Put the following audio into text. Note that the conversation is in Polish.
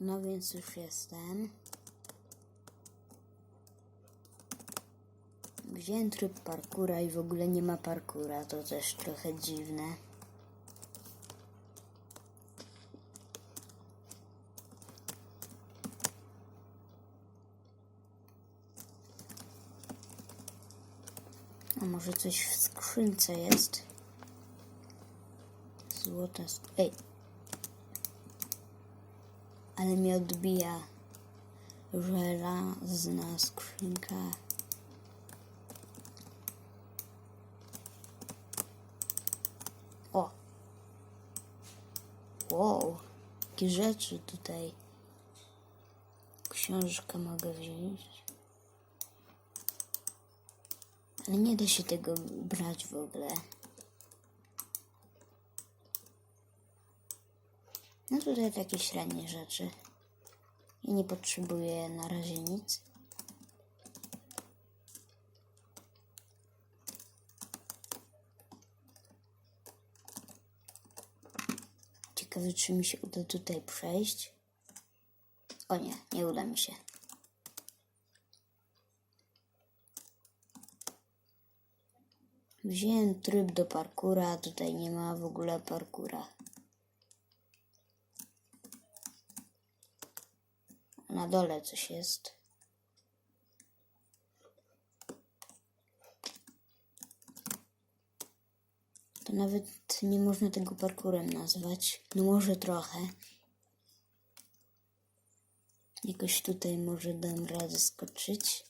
No więc już jestem. Wziąłem tryb parkura i w ogóle nie ma parkura. To też trochę dziwne. A może coś w skrzynce jest? Złota sk- Ej! Ale mi odbija żelazna skrzynka. O! Wow! Jakie rzeczy tutaj. Książkę mogę wziąć. Ale nie da się tego brać w ogóle. No tutaj takie średnie rzeczy. I nie potrzebuję na razie nic. Ciekawe, czy mi się uda tutaj przejść. O nie, nie uda mi się. Wziąłem tryb do parkura, a tutaj nie ma w ogóle parkura. Na dole coś jest. To nawet nie można tego parkurem nazwać. No może trochę. Jakoś tutaj może dam radę skoczyć.